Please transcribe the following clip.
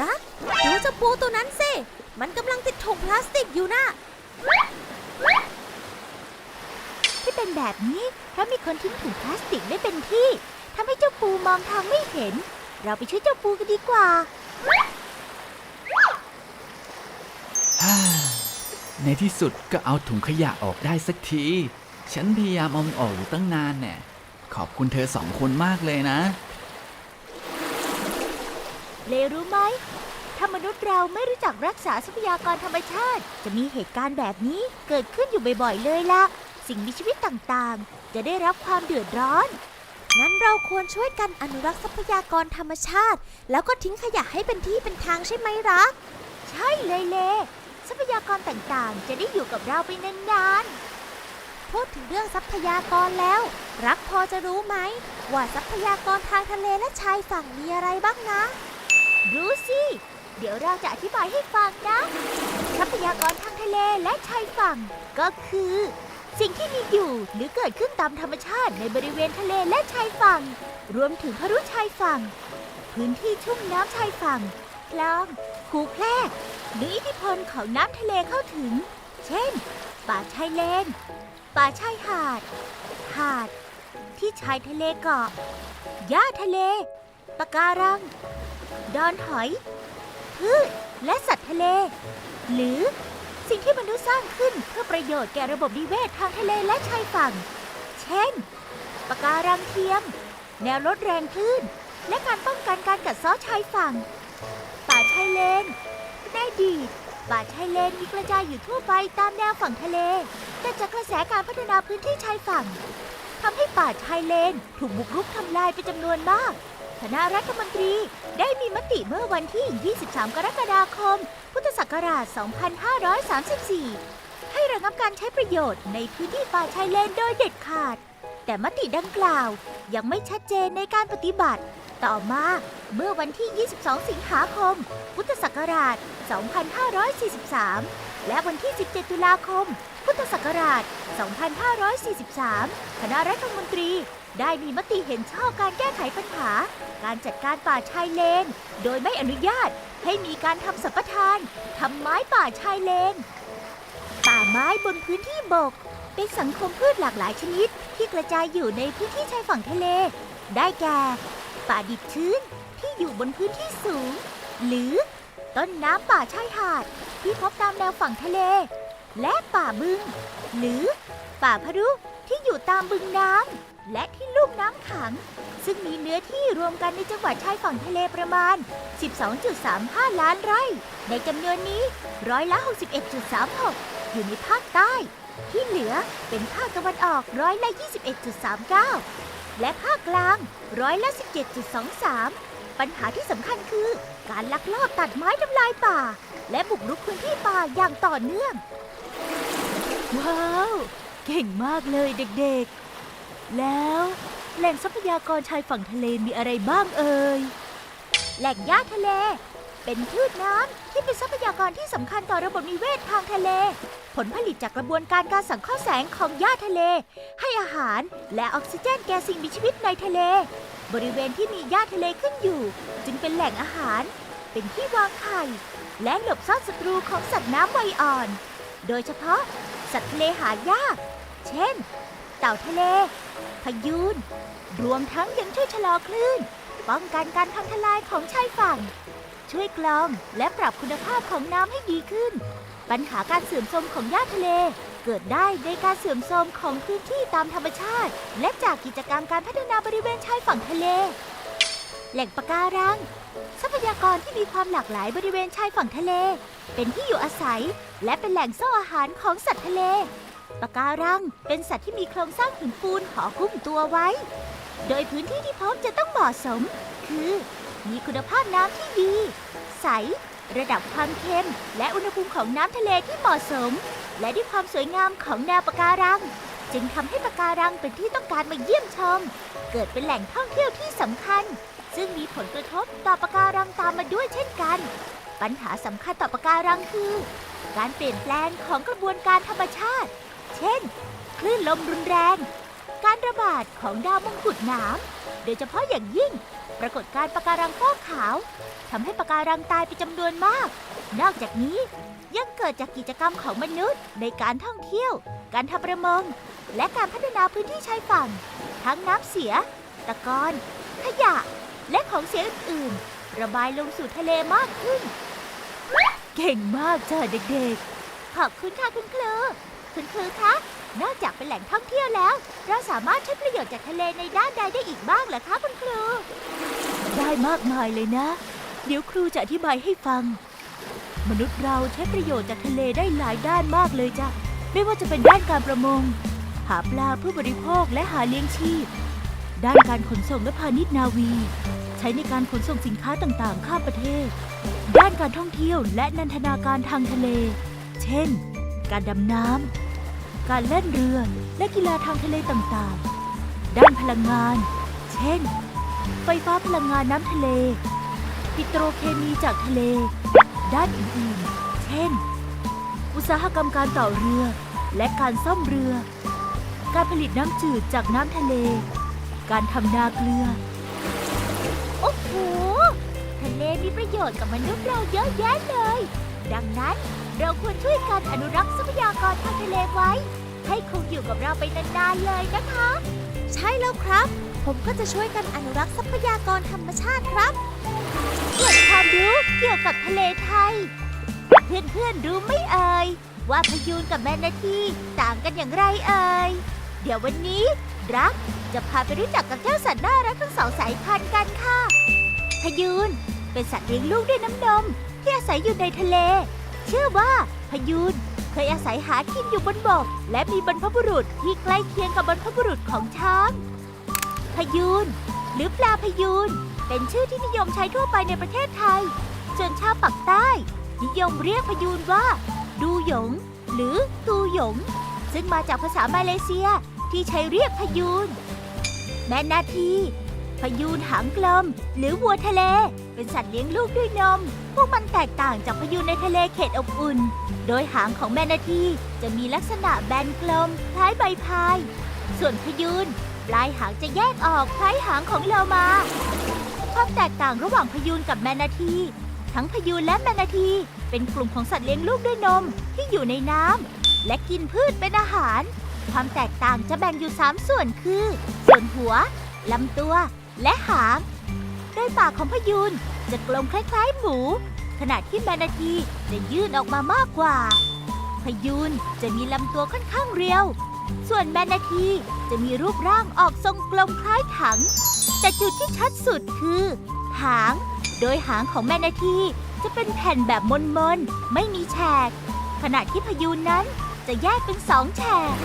รักดูเจ้าปูตัวนั้นสิ มันกำลังติดถุงพลาสติกอยู่นะที่เป็นแบบนี้เพราะมีคนทิ้งถุงพลาสติกไม่เป็นที่ทำให้เจ้าปูมองทางไม่เห็น เราไปช่วยเจ้าปูกันดีกว่า ในที่สุดก็เอาถุงขยะออกได้สักที ฉันพยายามเอามันออกอยู่ตั้งนานแน่ขอบคุณเธอสองคนมากเลยนะ เลรู้ไหม ถ้ามนุษย์เราไม่รู้จักรักษาทรัพยากรธรรมชาติ จะมีเหตุการณ์แบบนี้เกิดขึ้นอยู่บ่อยๆเลยล่ะสิ่งมีชีวิตต่างๆ จะได้รับความเดือดร้อน งั้นเราควรช่วยกันอนุรักษ์ทรัพยากรธรรมชาติ แล้วก็ทิ้งขยะให้เป็นที่เป็นทางใช่ไหมรัก ใช่เลยเล ทรัพยากรต่างๆ จะได้อยู่กับเราไปนานพูดถึงเรื่องทรัพยากรแล้ว รักพอจะรู้ไหม ว่าทรัพยากรทางทะเลและชายฝั่งมีอะไรบ้างนะ รู้สิ เดี๋ยวเราจะอธิบายให้ฟังนะทรัพยากรทางทะเลและชายฝั่ง ก็คือ สิ่งที่มีอยู่หรือเกิดขึ้นตามธรรมชาติในบริเวณทะเลและชายฝั่ง รวมถึงพรุชายฝั่ง พื้นที่ชุ่มน้ำชายฝั่งคลองคูแคลกหรืออิทธิพลของน้ำทะเลเข้าถึง เช่น ป่าชายเลน ป่าชายหาด หาด ที่ชายทะเลเกาะหญ้าทะเลปะการัง ดอนหอย พืชและสัตว์ทะเล หรือสิ่งที่มนุษย์สร้างขึ้นเพื่อประโยชน์แก่ระบบนิเวศทางทะเลและชายฝั่ง เช่น ปะการังเทียม แนวลดแรงคลื่น และการป้องกันการกัดเซาะชายฝั่ง ป่าชายเลนในอดีตป่าชายเลนมีกระจายอยู่ทั่วไปตามแนวฝั่งทะเล แต่จากกระแสการพัฒนาพื้นที่ชายฝั่งทำให้ป่าชายเลนถูกบุกรุกทำลายเป็นจำนวนมาก คณะรัฐมนตรีได้มีมติเมื่อวันที่ 23 กรกฎาคม พุทธศักราช 2534 ให้ระงับการใช้ประโยชน์ในพื้นที่ป่าชายเลนโดยเด็ดขาด แต่มติดังกล่าวยังไม่ชัดเจนในการปฏิบัติ ต่อมาเมื่อวันที่ 22 สิงหาคม พุทธศักราช 2543 และวันที่ 17 ตุลาคม พุทธศักราช 2543 คณะรัฐมนตรี ได้มีมติเห็นชอบการแก้ไขปัญหา การจัดการป่าชายเลน โดยไม่อนุญาตให้มีการทำสัมปทานทำไม้ป่าชายเลน ป่าไม้บนพื้นที่บก เป็นสังคมพืชหลากหลายชนิด ที่กระจายอยู่ในพื้นที่ชายฝั่งทะเล ได้แก่ ป่าดิบชื้นที่อยู่บนพื้นที่สูง หรือต้นน้ำป่าชายหาด ที่พบตามแนวฝั่งทะเล และป่าบึง หรือป่าพรุ ที่อยู่ตามบึงน้ำและที่ลุ่มน้ำขัง ซึ่งมีเนื้อที่รวมกันในจังหวัดชายฝั่งทะเลประมาณ 12.35 ล้านไร่ ในจำนวนนี้ร้อยละ 61.36 อยู่ในภาคใต้ ที่เหลือเป็นภาคตะวันออกร้อยละ 21.39 และภาคกลางร้อยละ 17.23 ปัญหาที่สำคัญคือการลักลอบตัดไม้ทำลายป่า และบุกรุกพื้นที่ป่าอย่างต่อเนื่อง ว้าว เก่งมากเลยเด็กๆ แล้วแหล่งทรัพยากรชายฝั่งทะเลมีอะไรบ้างเอ่ย แหล่งหญ้าทะเล เป็นพืชน้ำที่เป็นทรัพยากรที่สำคัญต่อระบบนิเวศทางทะเล ผลผลิตจากกระบวนการการสังเคราะห์แสงของหญ้าทะเล ให้อาหารและออกซิเจนแก่สิ่งมีชีวิตในทะเล บริเวณที่มีหญ้าทะเลขึ้นอยู่ จึงเป็นแหล่งอาหาร เป็นที่วางไข่ และหลบซ่อนศัตรูของสัตว์น้ำวัยอ่อน โดยเฉพาะสัตว์ทะเลหายาก เช่น เต่าทะเล พายูนรวมทั้งยังช่วยชะลอคลื่น ป้องกันการพังทลายของชายฝั่ง ช่วยกรองและปรับคุณภาพของน้ำให้ดีขึ้น ปัญหาการเสื่อมโทรมของหญ้าทะเล เกิดได้ในการเสื่อมโทรมของพื้นที่ตามธรรมชาติ และจากกิจกรรมการพัฒนาบริเวณชายฝั่งทะเล แหล่งปะการัง ทรัพยากรที่มีความหลากหลายบริเวณชายฝั่งทะเล เป็นที่อยู่อาศัย และเป็นแหล่งโซ่อาหารของสัตว์ทะเล ปะการัง เป็นสัตว์ที่มีโครงสร้างหินปูนห่อหุ้มตัวไว้ โดยพื้นที่ที่พบจะต้องเหมาะสม คือ มีคุณภาพน้ำที่ดี ใส ระดับความเค็ม และอุณหภูมิของน้ำทะเลที่เหมาะสม และด้วยความสวยงามของแนวปะการัง จึงทำให้ปะการังเป็นที่ต้องการมาเยี่ยมชม เกิดเป็นแหล่งท่องเที่ยวที่สำคัญ ซึ่งมีผลกระทบต่อปะการังตามมาด้วยเช่นกัน ปัญหาสำคัญต่อปะการังคือการเปลี่ยนแปลงของกระบวนการธรรมชาติ เช่น คลื่นลมรุนแรง การระบาดของดาวมงกุฎหนามโดยเฉพาะอย่างยิ่ง ปรากฏการณ์ปะการังฟอกขาวทำให้ปะการังตายไปจำนวนมาก นอกจากนี้ยังเกิดจากกิจกรรมของมนุษย์ ในการท่องเที่ยว การทำประมง และการพัฒนาพื้นที่ชายฝั่ง ทั้งน้ำเสีย ตะกอนขยะ และของเสียอื่นๆ ระบายลงสู่ทะเลมากขึ้น เก่งมากจ้ะเด็กๆ ขอบคุณค่ะคุณครู คุณครูคะ นอกจากเป็นแหล่งท่องเที่ยวแล้ว เราสามารถใช้ประโยชน์จากทะเลในด้านใดได้อีกบ้างเหรอคะคุณครู ได้มากมายเลยนะ เดี๋ยวครูจะอธิบายให้ฟัง มนุษย์เราใช้ประโยชน์จากทะเลได้หลายด้านมากเลยจ้ะ ไม่ว่าจะเป็นด้านการประมง หาปลาเพื่อบริโภคและหาเลี้ยงชีพ ด้านการขนส่งและพาณิชย์นาวี ใช้ในการขนส่งสินค้าต่างๆ ข้ามประเทศ ด้านการท่องเที่ยวและนันทนาการทางทะเล เช่น การดำน้ำ การเล่นเรือ และกีฬาทางทะเลต่างๆ ด้านพลังงาน เช่น ไฟฟ้าพลังงานน้ำทะเล ปิโตรเคมีจากทะเล ด้านอื่นๆ เช่น อุตสาหกรรมการต่อเรือ และการซ่อมเรือ การผลิตน้ำจืดจากน้ำทะเล การทำนาเกลือ โอ้โห ทะเลมีประโยชน์กับมนุษย์เราเยอะแยะเลย ดังนั้น เราควรช่วยกันอนุรักษ์ทรัพยากรทางทะเลไว้ ให้คงอยู่กับเราไปนานๆเลยนะคะ ใช่แล้วครับ ผมก็จะช่วยกันอนุรักษ์ทรัพยากรธรรมชาติครับเกร็ดความรู้เกี่ยวกับทะเลไทย เพื่อนๆรู้ไม่เอ่ยว่าพยูนกับแมนนาทีต่างกันอย่างไรเอ่ย เดี๋ยววันนี้ รักจะพาไปรู้จักกับเจ้าสัตว์น่ารักทั้งสองสายพันธุ์กันค่ะ พยูนเป็นสัตว์เลี้ยงลูกด้วยน้ำนม ที่อาศัยอยู่ในทะเล ชื่อว่าพยูนเคยอาศัยหากินอยู่บนบก และมีบรรพบุรุษที่ใกล้เคียงกับบรรพบุรุษของช้าง พยูนหรือปลาพยูนเป็นชื่อที่นิยมใช้ทั่วไปในประเทศไทยส่วนชาวปักใต้ นิยมเรียกพยูนว่า ดูหยง หรือตูหยง ซึ่งมาจากภาษามาเลเซียที่ใช้เรียกพยูนแมนนาทีพยูนหางกลมหรือวัวทะเล เป็นสัตว์เลี้ยงลูกด้วยนม พวกมันแตกต่างจากพยูนในทะเลเขตอบอุ่น โดยหางของแมนาทีจะมีลักษณะแบนกลม คล้ายใบพาย ส่วนพยูนปลายหางจะแยกออกคล้ายหางของโลมา ความแตกต่างระหว่างพยูนกับแมนาที ทั้งพยูนและแมนนาที เป็นกลุ่มของสัตว์เลี้ยงลูกด้วยนมที่อยู่ในน้ำและกินพืชเป็นอาหาร ความแตกต่างจะแบ่งอยู่ 3 ส่วนคือ ส่วนหัวลำตัว และหาง โดยปากของพยูนจะกลมคล้ายๆหมู ขณะที่แมนาทีจะยื่นออกมามากกว่า พยูนจะมีลำตัวค่อนข้างเรียว ส่วนแมนาทีจะมีรูปร่างออกทรงกลมคล้ายถัง แต่จุดที่ชัดสุดคือหาง โดยหางของแมนาทีจะเป็นแผ่นแบบมนๆไม่มีแฉก ขณะที่พยูนนั้นจะแยกเป็นสองแฉก